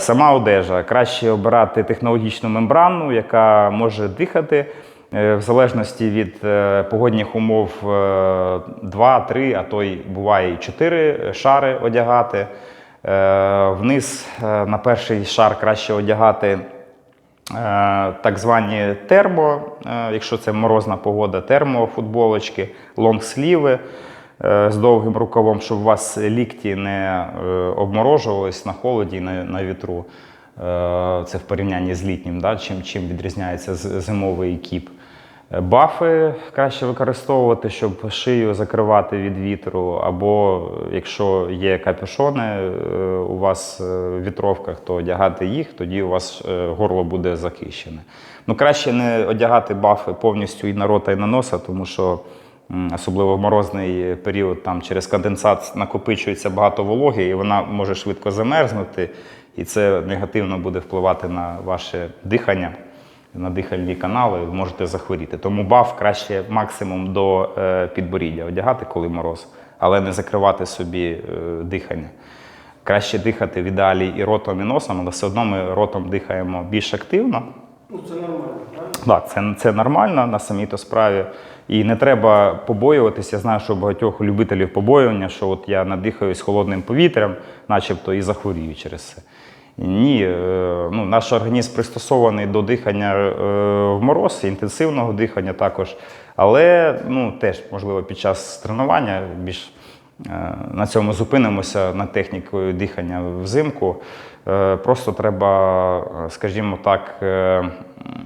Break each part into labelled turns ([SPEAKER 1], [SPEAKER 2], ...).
[SPEAKER 1] Сама одежа краще обирати технологічну мембрану, яка може дихати е, в залежності від е, погодних умов 2, 3, а то й буває і 4 шари одягати. Е, Вниз е, на перший шар краще одягати е, так звані термо, е, якщо це морозна погода, термофутболочки, лонгсліви е, з довгим рукавом, щоб у вас лікті не е, обморожувались на холоді і на, на вітру. Е, Це в порівнянні з літнім, да, чим, чим відрізняється зимовий кіп. Е, Бафи краще використовувати, щоб шию закривати від вітру, або е, якщо є капюшони е, у вас е, в вітровках, то одягати їх, тоді у вас е, горло буде захищене. Ну, краще не одягати бафи повністю і на рота, і на носа, тому що особливо в морозний період там через конденсат накопичується багато вологи, і вона може швидко замерзнути, і це негативно буде впливати на ваше дихання на дихальні канали, ви можете захворіти. Тому баф краще максимум до е, підборіддя одягати, коли мороз, але не закривати собі е, дихання. Краще дихати в ідеалі і ротом, і носом, але все одно ми ротом дихаємо більш активно.
[SPEAKER 2] Ну, це нормально?
[SPEAKER 1] Так, це, це нормально на самій то справі. І не треба побоюватися. Я знаю, що багатьох любителів побоювання, що от я надихаюсь холодним повітрям, начебто і захворію через це. Ні, е, ну, наш організм пристосований до дихання е, в мороз, інтенсивного дихання також. Але ну, теж, можливо, під час тренування більш на цьому зупинимося над технікою дихання взимку. Е, Просто треба, е, скажімо так, е,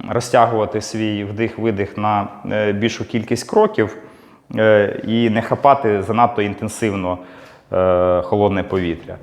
[SPEAKER 1] розтягувати свій вдих-видих на е, більшу кількість кроків е, і не хапати занадто інтенсивно е, холодне повітря.